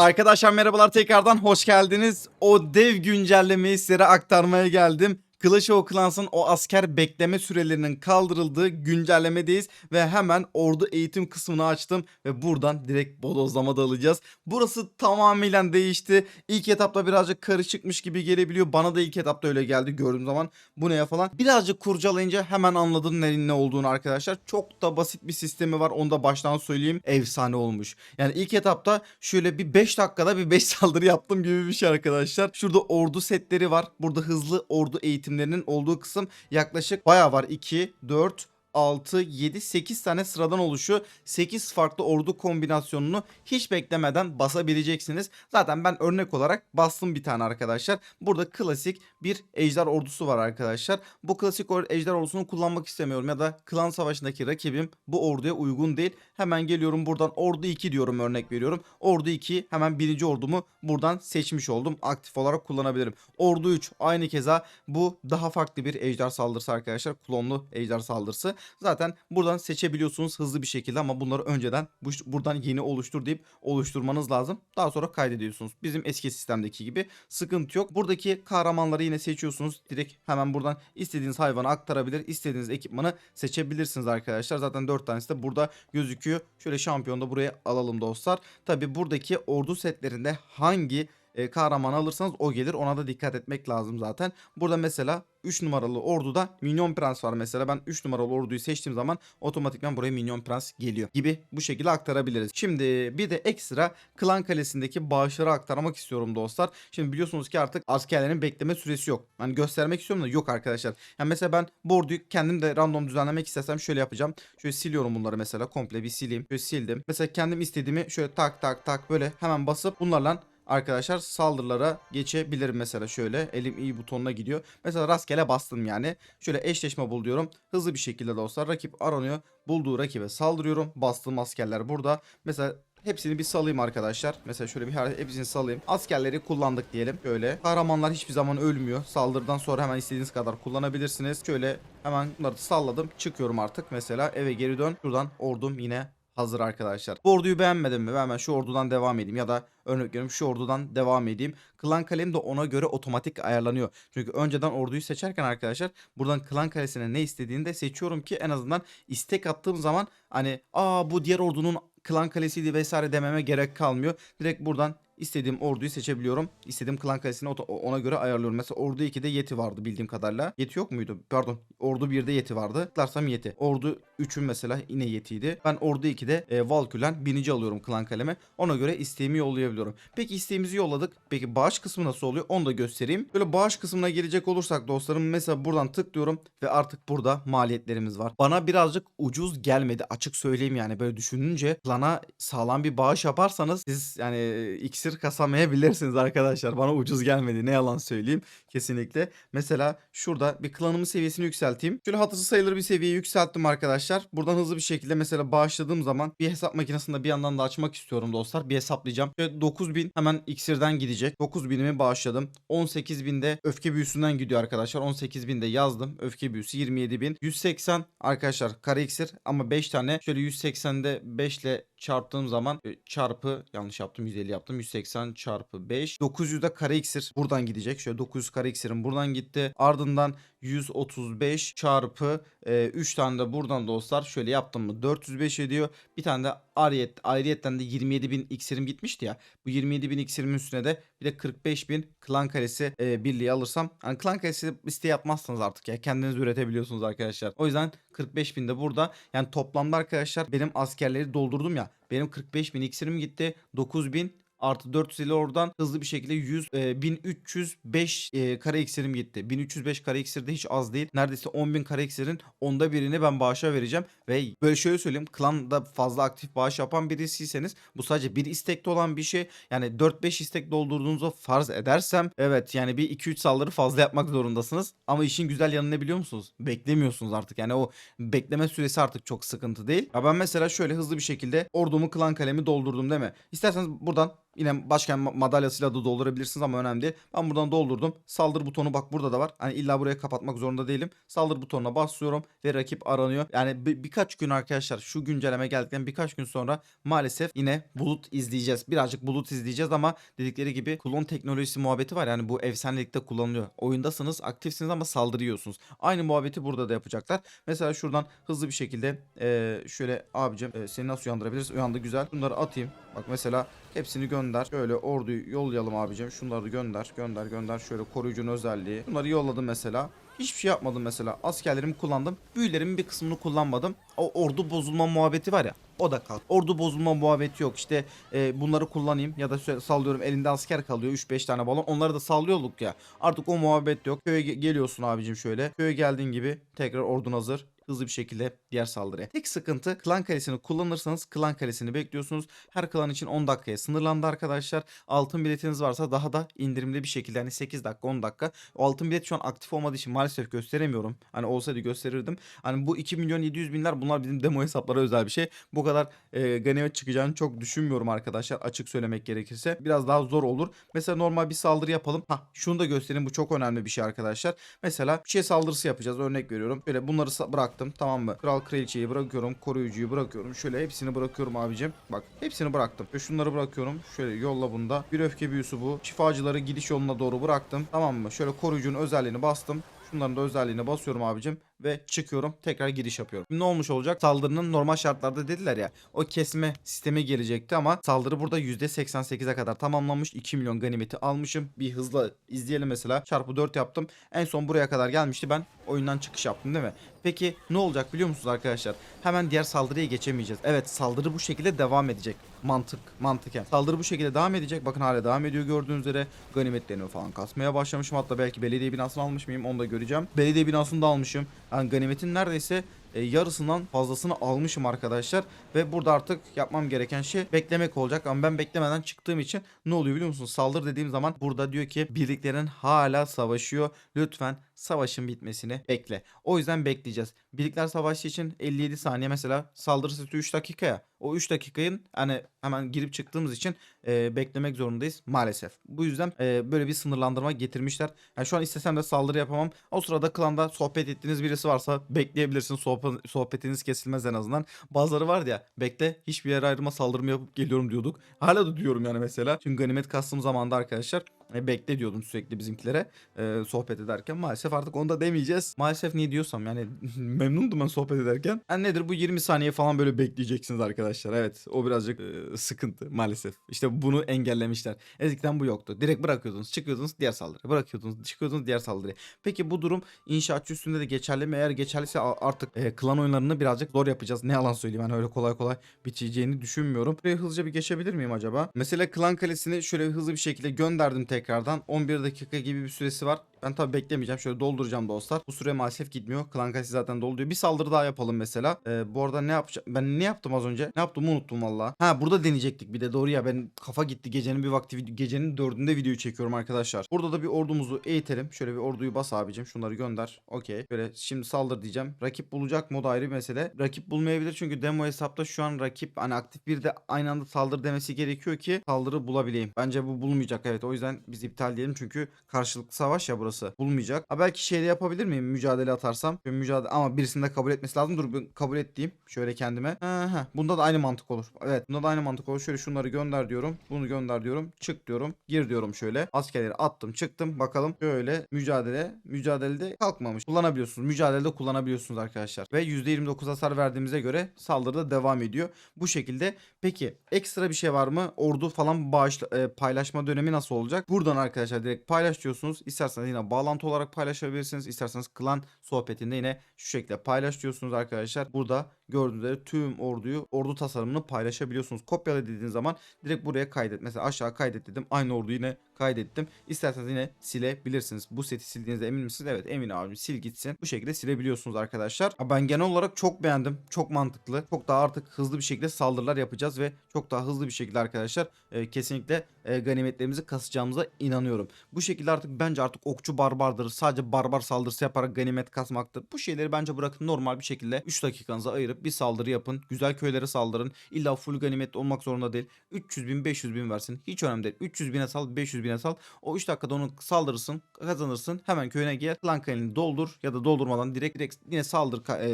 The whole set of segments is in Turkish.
Arkadaşlar merhabalar tekrardan hoş geldiniz. O dev güncellemeyi sizlere aktarmaya geldim. Clash of Clans'ın o asker bekleme sürelerinin kaldırıldığı güncellemedeyiz ve hemen ordu eğitim kısmını açtım ve buradan direkt bodozlama da alacağız. Burası tamamıyla değişti. İlk etapta birazcık karışıkmış gibi gelebiliyor. Bana da ilk etapta öyle geldi gördüğüm zaman. Bu ne ya falan. Birazcık kurcalayınca hemen anladım neyin ne olduğunu arkadaşlar. Çok da basit bir sistemi var. Onu da baştan söyleyeyim. Efsane olmuş. Yani ilk etapta şöyle bir 5 dakikada bir 5 saldırı yaptım gibi bir şey arkadaşlar. Şurada ordu setleri var. Burada hızlı ordu eğitimlerinin olduğu kısım yaklaşık bayağı var. 2, 4, 6, 7, 8 tane sıradan oluşuyor. 8 farklı ordu kombinasyonunu hiç beklemeden basabileceksiniz. Zaten ben örnek olarak bastım bir tane arkadaşlar. Burada klasik bir ejder ordusu var arkadaşlar. Bu klasik ejder ordusunu kullanmak istemiyorum ya da klan savaşındaki rakibim bu orduya uygun değil. Hemen geliyorum buradan ordu 2 diyorum örnek veriyorum. Ordu 2 hemen birinci ordumu buradan seçmiş oldum. Aktif olarak kullanabilirim. Ordu 3 aynı keza bu daha farklı bir ejder saldırısı arkadaşlar. Klonlu ejder saldırısı. Zaten buradan seçebiliyorsunuz hızlı bir şekilde ama bunları önceden bu, buradan yeni oluştur deyip oluşturmanız lazım. Daha sonra kaydediyorsunuz. Bizim eski sistemdeki gibi sıkıntı yok. Buradaki kahramanları yine seçiyorsunuz. Direkt hemen buradan istediğiniz hayvanı aktarabilir, istediğiniz ekipmanı seçebilirsiniz arkadaşlar. Zaten 4 tanesi de burada gözüküyor. Şöyle şampiyonu da buraya alalım dostlar. Tabi buradaki ordu setlerinde hangi e, kahraman alırsanız o gelir. Ona da dikkat etmek lazım zaten. Burada mesela 3 numaralı orduda Minyon Prens var mesela. Ben 3 numaralı orduyu seçtiğim zaman otomatikman buraya Minyon Prens geliyor gibi bu şekilde aktarabiliriz. Şimdi bir de ekstra Klan Kalesi'ndeki bağışları aktarmak istiyorum dostlar. Şimdi biliyorsunuz ki artık askerlerin bekleme süresi yok. Hani göstermek istiyorum da yok arkadaşlar. Yani mesela ben bu orduyu kendim de random düzenlemek istesem şöyle yapacağım. Şöyle siliyorum bunları mesela komple bir sileyim. Şöyle sildim. Mesela kendim istediğimi şöyle tak tak tak böyle hemen basıp bunlarla arkadaşlar saldırılara geçebilirim mesela şöyle elim iyi butonuna gidiyor. Mesela rastgele bastım yani. Şöyle eşleşme bul diyorum. Hızlı bir şekilde dostlar rakip aranıyor. Bulduğu rakibe saldırıyorum. Bastığım askerler burada. Mesela Hepsini bir salayım arkadaşlar. Mesela şöyle bir hepsini salayım. Askerleri kullandık diyelim. Şöyle. Kahramanlar hiçbir zaman ölmüyor. Saldırıdan sonra hemen istediğiniz kadar kullanabilirsiniz. Şöyle hemen bunları salladım. Çıkıyorum artık. Mesela eve geri dön. Şuradan ordum yine hazır arkadaşlar. Bu orduyu beğenmedim mi? Ben hemen şu ordudan devam edeyim ya da örnek veriyorum şu ordudan devam edeyim. Klan kalem de ona göre otomatik ayarlanıyor. Çünkü önceden orduyu seçerken arkadaşlar buradan klan kalesine ne istediğini de seçiyorum ki en azından istek attığım zaman hani aa bu diğer ordunun klan kalesiydi vesaire dememe gerek kalmıyor. Direkt buradan istediğim orduyu seçebiliyorum. İstediğim klan kalesini ona göre ayarlıyorum. Mesela ordu 2'de Yeti vardı bildiğim kadarıyla. Yeti yok muydu? Pardon. Ordu 1'de Yeti vardı. Tıklarsam Yeti. Ordu 3'ün mesela yine Yeti'ydi. Ben ordu 2'de e, Valkülen binici alıyorum klan kaleme. Ona göre isteğimi yollayabiliyorum. Peki isteğimizi yolladık. Peki bağış kısmı nasıl oluyor? Onu da göstereyim. Böyle bağış kısmına gelecek olursak dostlarım mesela buradan tıklıyorum ve artık burada maliyetlerimiz var. Bana birazcık ucuz gelmedi açık söyleyeyim yani böyle düşününce klana sağlam bir bağış yaparsanız siz yani e, iksir kasamayabilirsiniz arkadaşlar. Bana ucuz gelmedi ne yalan söyleyeyim kesinlikle. Mesela şurada bir klanımın seviyesini yükselteyim. Şöyle hatırı sayılır bir seviye yükselttim arkadaşlar. Buradan hızlı bir şekilde mesela bağışladığım zaman bir hesap makinesinde bir yandan da açmak istiyorum dostlar. Bir hesaplayacağım. Şöyle 9000 hemen iksirden gidecek. 9000'imi bağışladım. 18000'de öfke büyüsünden gidiyor arkadaşlar. 18000'de yazdım. Öfke büyüsü 27000. 180 arkadaşlar kare iksir ama 5 tane. Şöyle 180'de 5 ile çarptığım zaman e, çarpı yanlış yaptım 150 yaptım 180 çarpı 5 900'de kare iksir buradan gidecek. Şöyle 900 kare iksirim buradan gitti. Ardından 135 çarpı e, 3 tane de buradan dostlar şöyle yaptım mı 405 ediyor. Bir tane de ayrıyet, ayrıyetten de 27.000 iksirim gitmişti ya. Bu 27.000 iksirimin üstüne de bir de 45.000 klan kalesi e, birliği alırsam. Hani klan kalesi liste yapmazsınız artık ya kendiniz üretebiliyorsunuz arkadaşlar. O yüzden 45.000 de burada. Yani toplamda arkadaşlar benim askerleri doldurdum ya. Benim 45.000 iksirim gitti. 9.000 artı 400 ile oradan hızlı bir şekilde 100 e, 1305 e, kare iksirim gitti. 1305 kare iksir de hiç az değil. Neredeyse 10.000 kare iksirin onda birini ben bağışa vereceğim ve böyle şöyle söyleyeyim klanda fazla aktif bağış yapan birisiyseniz bu sadece bir istekte olan bir şey. Yani 4-5 istek doldurduğunuzu farz edersem evet yani bir 2-3 saldırı fazla yapmak zorundasınız. Ama işin güzel yanı ne biliyor musunuz? Beklemiyorsunuz artık. Yani o bekleme süresi artık çok sıkıntı değil. Ya ben mesela şöyle hızlı bir şekilde ordumu klan kalemi doldurdum değil mi? İsterseniz buradan Yine başka ma- madalyasıyla da doldurabilirsiniz ama önemli değil. Ben buradan doldurdum. Saldır butonu bak burada da var. Hani illa buraya kapatmak zorunda değilim. Saldır butonuna basıyorum ve rakip aranıyor. Yani bir- birkaç gün arkadaşlar şu güncelleme geldikten birkaç gün sonra maalesef yine bulut izleyeceğiz. Birazcık bulut izleyeceğiz ama dedikleri gibi klon teknolojisi muhabbeti var. Yani bu efsanelikte kullanılıyor. Oyundasınız, aktifsiniz ama saldırıyorsunuz. Aynı muhabbeti burada da yapacaklar. Mesela şuradan hızlı bir şekilde eee, şöyle abicim eee, seni nasıl uyandırabiliriz? Uyandı güzel. Bunları atayım. Bak mesela hepsini gönder. Şöyle orduyu yollayalım abicim. Şunları gönder, gönder, gönder. Şöyle koruyucunun özelliği. Bunları yolladım mesela. Hiçbir şey yapmadım mesela. Askerlerimi kullandım. Büyülerimin bir kısmını kullanmadım. O ordu bozulma muhabbeti var ya. O da kalk. Ordu bozulma muhabbeti yok. İşte e, bunları kullanayım ya da sallıyorum elinde asker kalıyor 3-5 tane balon. Onları da sallıyorduk ya. Artık o muhabbet yok. Köye ge- geliyorsun abicim şöyle. Köye geldiğin gibi tekrar ordun hazır hızlı bir şekilde diğer saldırıya. Tek sıkıntı klan kalesini kullanırsanız klan kalesini bekliyorsunuz. Her klan için 10 dakikaya sınırlandı arkadaşlar. Altın biletiniz varsa daha da indirimli bir şekilde hani 8 dakika 10 dakika. O altın bilet şu an aktif olmadığı için maalesef gösteremiyorum. Hani olsaydı gösterirdim. Hani bu 2 milyon 700 binler bunlar bizim demo hesaplara özel bir şey. Bu kadar e, ganimet çıkacağını çok düşünmüyorum arkadaşlar. Açık söylemek gerekirse. Biraz daha zor olur. Mesela normal bir saldırı yapalım. Ha şunu da göstereyim. Bu çok önemli bir şey arkadaşlar. Mesela bir şey saldırısı yapacağız. Örnek veriyorum. Böyle bunları sa- bıraktım. Tamam mı? Kral kraliçeyi bırakıyorum. Koruyucuyu bırakıyorum. Şöyle hepsini bırakıyorum abicim. Bak hepsini bıraktım. Ve şunları bırakıyorum. Şöyle yolla bunda. Bir öfke büyüsü bu. Şifacıları gidiş yoluna doğru bıraktım. Tamam mı? Şöyle koruyucunun özelliğini bastım. Şunların da özelliğine basıyorum abicim ve çıkıyorum tekrar giriş yapıyorum. Ne olmuş olacak? Saldırının normal şartlarda dediler ya o kesme sistemi gelecekti ama saldırı burada %88'e kadar tamamlanmış. 2 milyon ganimeti almışım. Bir hızla izleyelim mesela. Çarpı 4 yaptım. En son buraya kadar gelmişti ben oyundan çıkış yaptım değil mi? Peki ne olacak biliyor musunuz arkadaşlar? Hemen diğer saldırıya geçemeyeceğiz. Evet saldırı bu şekilde devam edecek. Mantık, mantıken. Saldırı bu şekilde devam edecek. Bakın hala devam ediyor gördüğünüz üzere. Ganimetlerini falan kasmaya başlamışım. Hatta belki belediye binasını almış mıyım onu da göreceğim. Belediye binasını da almışım. Yani ganimetin neredeyse e, yarısından fazlasını almışım arkadaşlar. Ve burada artık yapmam gereken şey beklemek olacak. Ama ben beklemeden çıktığım için ne oluyor biliyor musunuz? Saldır dediğim zaman burada diyor ki birliklerin hala savaşıyor. Lütfen savaşın bitmesini bekle. O yüzden bekleyeceğiz. Birlikler savaşı için 57 saniye mesela saldırı süresi 3 dakikaya. O 3 dakikayın hani hemen girip çıktığımız için e, beklemek zorundayız maalesef. Bu yüzden e, böyle bir sınırlandırma getirmişler. Yani şu an istesem de saldırı yapamam. O sırada klanda sohbet ettiğiniz birisi varsa bekleyebilirsiniz. Sohbet, sohbetiniz kesilmez en azından. Bazıları vardı ya bekle hiçbir yere ayrılma saldırımı yapıp geliyorum diyorduk. Hala da diyorum yani mesela. Çünkü ganimet kastığım zamanda arkadaşlar e, bekle diyordum sürekli bizimkilere e, sohbet ederken. Maalesef artık onu da demeyeceğiz. Maalesef niye diyorsam yani memnundum ben sohbet ederken. Yani nedir bu 20 saniye falan böyle bekleyeceksiniz arkadaşlar. Evet o birazcık e, sıkıntı maalesef. İşte bunu engellemişler. Eskiden bu yoktu. Direkt bırakıyordunuz çıkıyordunuz diğer saldırı. Bırakıyordunuz çıkıyordunuz diğer saldırı. Peki bu durum inşaatçı üstünde de geçerli mi? Eğer geçerliyse artık e, klan oyunlarını birazcık zor yapacağız. Ne yalan söyleyeyim hani öyle kolay kolay biteceğini düşünmüyorum. Buraya hızlıca bir geçebilir miyim acaba? Mesela klan kalesini şöyle hızlı bir şekilde gönderdim tekrardan. 11 dakika gibi bir süresi var. Ben tabii beklemeyeceğim. Şöyle dolduracağım dostlar. Bu süre maalesef gitmiyor. Klan kalesi zaten doluyor. Bir saldırı daha yapalım mesela. Ee, bu arada ne yapacağım? Ben ne yaptım az önce? Ne yaptığımı unuttum valla. Ha burada deneyecektik bir de doğru ya. Ben kafa gitti. Gecenin bir vakti gecenin dördünde videoyu çekiyorum arkadaşlar. Burada da bir ordumuzu eğitelim. Şöyle bir orduyu bas abicim. Şunları gönder. Okey. Böyle şimdi saldır diyeceğim. Rakip bulacak da ayrı bir mesele. Rakip bulmayabilir çünkü demo hesapta şu an rakip hani aktif bir de aynı anda saldır demesi gerekiyor ki saldırı bulabileyim. Bence bu bulmayacak evet. O yüzden biz iptal diyelim çünkü karşılıklı savaş ya burası. Bulmayacak. Ha belki şeyde yapabilir miyim? Mücadele atarsam. Şöyle mücadele ama birisinin de kabul etmesi lazım. Dur kabul et diyeyim. Şöyle kendime. Ha, ha. Bunda da aynı mantık olur. Evet. Bunda da aynı mantık olur. Şöyle şunları gönder diyorum. Bunu gönder diyorum. Çık diyorum. Gir diyorum şöyle. Askerleri attım çıktım. Bakalım. Şöyle mücadele. Mücadelede kalkmamış. Kullanabiliyorsunuz. Mücadelede kullanabiliyorsunuz arkadaşlar. Ve %29 hasar verdiğimize göre saldırıda devam ediyor. Bu şekilde. Peki ekstra bir şey var mı? Ordu falan bağış, e, paylaşma dönemi nasıl olacak? Buradan arkadaşlar direkt paylaş diyorsunuz. İsterseniz yine bağlantı olarak paylaşabilirsiniz. İsterseniz klan sohbetinde yine şu şekilde paylaş diyorsunuz arkadaşlar. Burada gördüğünüz üzere tüm orduyu, ordu tasarımını paylaşabiliyorsunuz. Kopyala dediğiniz zaman direkt buraya kaydet. Mesela aşağı kaydet dedim. Aynı orduyu yine kaydettim. İsterseniz yine silebilirsiniz. Bu seti sildiğinizde emin misiniz? Evet eminim abi sil gitsin. Bu şekilde silebiliyorsunuz arkadaşlar. Ben genel olarak çok beğendim. Çok mantıklı. Çok daha artık hızlı bir şekilde saldırılar yapacağız ve çok daha hızlı bir şekilde arkadaşlar e, kesinlikle e, ganimetlerimizi kasacağımıza inanıyorum. Bu şekilde artık bence artık okçu barbardır. Sadece barbar saldırısı yaparak ganimet kasmaktır. Bu şeyleri bence bırakın normal bir şekilde 3 dakikanızı ayırıp bir saldırı yapın. Güzel köylere saldırın. İlla full ganimet olmak zorunda değil. 300 bin 500 bin versin. Hiç önemli değil. 300 bine sal 500 bine sal. O 3 dakikada onu saldırırsın. Kazanırsın. Hemen köyüne gel. Klan kaynını doldur ya da doldurmadan direkt, direkt yine saldır e,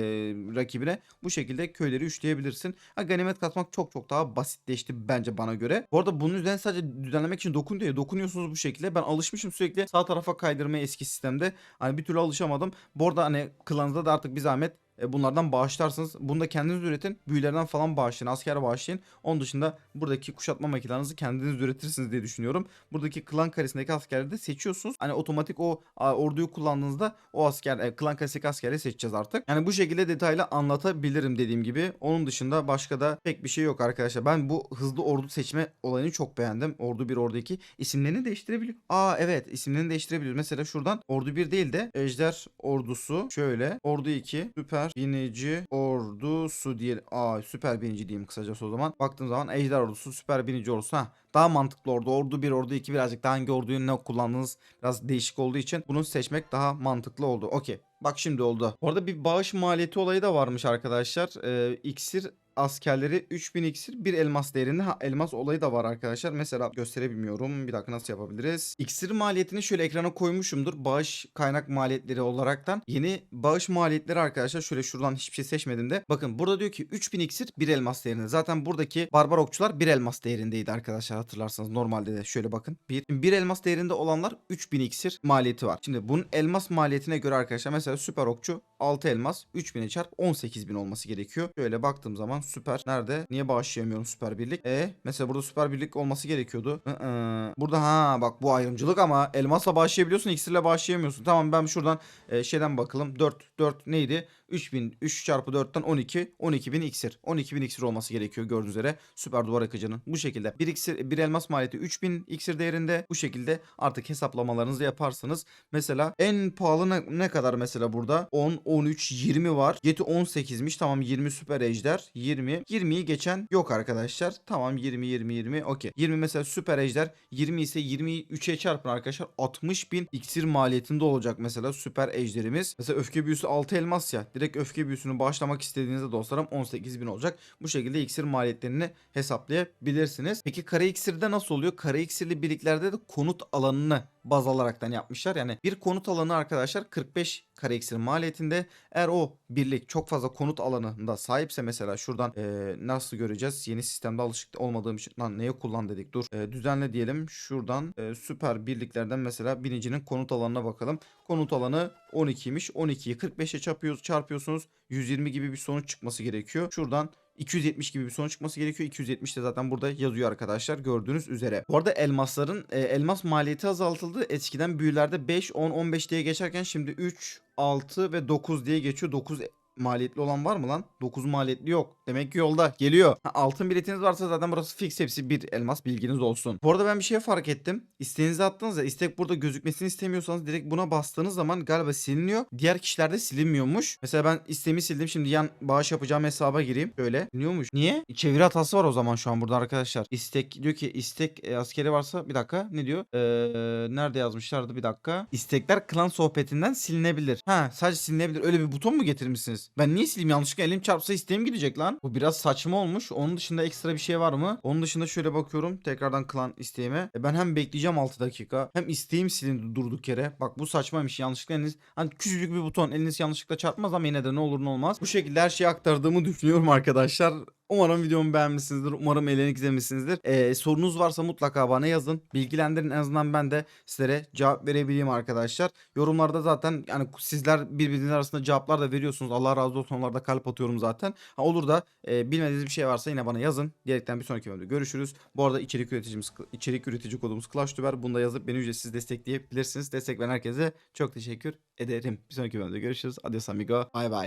rakibine. Bu şekilde köyleri üçleyebilirsin. Ha, ganimet katmak çok çok daha basitleşti bence bana göre. Bu arada bunun üzerine sadece düzenlemek için dokun diyor. Dokunuyorsunuz bu şekilde. Ben alışmışım sürekli sağ tarafa kaydırmaya eski sistemde. Hani bir türlü alışamadım. Bu arada hani klanınızda da artık bir zahmet bunlardan bağışlarsınız. Bunu da kendiniz üretin. Büyülerden falan bağışlayın. Asker bağışlayın. Onun dışında buradaki kuşatma makinelerinizi kendiniz üretirsiniz diye düşünüyorum. Buradaki klan karesindeki askerleri de seçiyorsunuz. Hani otomatik o orduyu kullandığınızda o asker e, klan karesindeki askerleri seçeceğiz artık. Yani bu şekilde detaylı anlatabilirim dediğim gibi. Onun dışında başka da pek bir şey yok arkadaşlar. Ben bu hızlı ordu seçme olayını çok beğendim. Ordu 1, Ordu 2 isimlerini değiştirebiliyor. Aa evet isimlerini değiştirebiliyoruz. Mesela şuradan Ordu 1 değil de Ejder ordusu şöyle. Ordu 2 süper binici ordusu diye. Aa süper binici diyeyim kısacası o zaman. Baktığım zaman Ejder ordusu süper binici ordusu. Ha daha mantıklı ordu. Ordu 1, Ordu 2 birazcık daha hangi orduyu ne kullandığınız biraz değişik olduğu için bunu seçmek daha mantıklı oldu. Okey. Bak şimdi oldu. Orada bir bağış maliyeti olayı da varmış arkadaşlar. Ee, iksir askerleri 3000 iksir bir elmas değerinde. Ha, elmas olayı da var arkadaşlar. Mesela gösterebilmiyorum. Bir dakika nasıl yapabiliriz? İksir maliyetini şöyle ekrana koymuşumdur. Bağış kaynak maliyetleri olaraktan. Yeni bağış maliyetleri arkadaşlar şöyle şuradan hiçbir şey seçmedim de. Bakın burada diyor ki 3000 iksir bir elmas değerinde. Zaten buradaki barbar okçular bir elmas değerindeydi arkadaşlar hatırlarsanız. Normalde de şöyle bakın. Bir, bir elmas değerinde olanlar 3000 iksir maliyeti var. Şimdi bunun elmas maliyetine göre arkadaşlar mesela süper okçu 6 elmas 3000'e çarp 18000 olması gerekiyor. Şöyle baktığım zaman süper. Nerede? Niye bağışlayamıyorum süper birlik? E mesela burada süper birlik olması gerekiyordu. Iı, Burada ha bak bu ayrımcılık ama elmasla bağışlayabiliyorsun iksirle bağışlayamıyorsun. Tamam ben şuradan e, şeyden bakalım. 4 4 neydi? 3000 3 çarpı 4'ten 12 12000 iksir. 12000 iksir olması gerekiyor gördüğünüz üzere. Süper duvar akıcının bu şekilde. Bir iksir bir elmas maliyeti 3000 iksir değerinde. Bu şekilde artık hesaplamalarınızı yaparsınız. Mesela en pahalı ne, ne kadar mesela burada? 10 13 20 var. Yeti 18'miş. Tamam 20 süper ejder. 20 20'yi geçen yok arkadaşlar. Tamam 20 20 20 okey. 20 mesela süper ejder. 20 ise 20'yi 3'e çarpın arkadaşlar. 60 bin iksir maliyetinde olacak mesela süper ejderimiz. Mesela öfke büyüsü 6 elmas ya. Direkt öfke büyüsünü başlamak istediğinizde dostlarım 18 bin olacak. Bu şekilde iksir maliyetlerini hesaplayabilirsiniz. Peki kara iksirde nasıl oluyor? Kara iksirli birliklerde de konut alanını baz alaraktan yapmışlar. Yani bir konut alanı arkadaşlar 45 kare iksir maliyetinde. Eğer o birlik çok fazla konut alanında sahipse mesela şuradan eee, nasıl göreceğiz? Yeni sistemde alışık olmadığım için lan neye kullan dedik dur. Eee, düzenle diyelim. Şuradan eee, süper birliklerden mesela binicinin konut alanına bakalım. Konut alanı 12'ymiş. 12'yi 45'e çarpıyoruz, çarpıyorsunuz. 120 gibi bir sonuç çıkması gerekiyor. Şuradan 270 gibi bir sonuç çıkması gerekiyor. 270 de zaten burada yazıyor arkadaşlar gördüğünüz üzere. Bu arada elmasların e, elmas maliyeti azaltıldı. Eskiden büyülerde 5, 10, 15 diye geçerken şimdi 3, 6 ve 9 diye geçiyor. 9 maliyetli olan var mı lan? 9 maliyetli yok. Demek ki yolda geliyor. Ha, altın biletiniz varsa zaten burası fix hepsi bir elmas bilginiz olsun. Bu arada ben bir şey fark ettim. İsteğinizi attınız ya istek burada gözükmesini istemiyorsanız direkt buna bastığınız zaman galiba siliniyor. Diğer kişilerde silinmiyormuş. Mesela ben isteğimi sildim. Şimdi yan bağış yapacağım hesaba gireyim. Böyle. Siliniyormuş. Niye? Çeviri hatası var o zaman şu an burada arkadaşlar. İstek diyor ki istek e, askeri varsa bir dakika ne diyor? Ee, nerede yazmışlardı bir dakika. İstekler klan sohbetinden silinebilir. Ha sadece silinebilir. Öyle bir buton mu getirmişsiniz? Ben niye sileyim yanlışlıkla elim çarpsa isteğim gidecek lan. Bu biraz saçma olmuş. Onun dışında ekstra bir şey var mı? Onun dışında şöyle bakıyorum. Tekrardan klan isteğime. E, ben hem bekleyeceğim 6 dakika. Hem isteğim silindi durduk yere. Bak bu saçmaymış. Yanlışlıkla eliniz. Hani küçücük bir buton. Eliniz yanlışlıkla çarpmaz ama yine de ne olur ne olmaz. Bu şekilde her şeyi aktardığımı düşünüyorum arkadaşlar. Umarım videomu beğenmişsinizdir. Umarım eğlenip izlemişsinizdir. Ee, sorunuz varsa mutlaka bana yazın. Bilgilendirin en azından ben de sizlere cevap verebileyim arkadaşlar. Yorumlarda zaten yani sizler birbirinizin arasında cevaplar da veriyorsunuz. Allah razı olsun onlarda kalp atıyorum zaten. Ha, olur da e, bilmediğiniz bir şey varsa yine bana yazın. Diyerekten bir sonraki bölümde görüşürüz. Bu arada içerik üreticimiz içerik üretici kodumuz ClashTuber. Bunda yazıp beni ücretsiz destekleyebilirsiniz. Destek veren herkese çok teşekkür ederim. Bir sonraki bölümde görüşürüz. Adios amigo. Bye bye.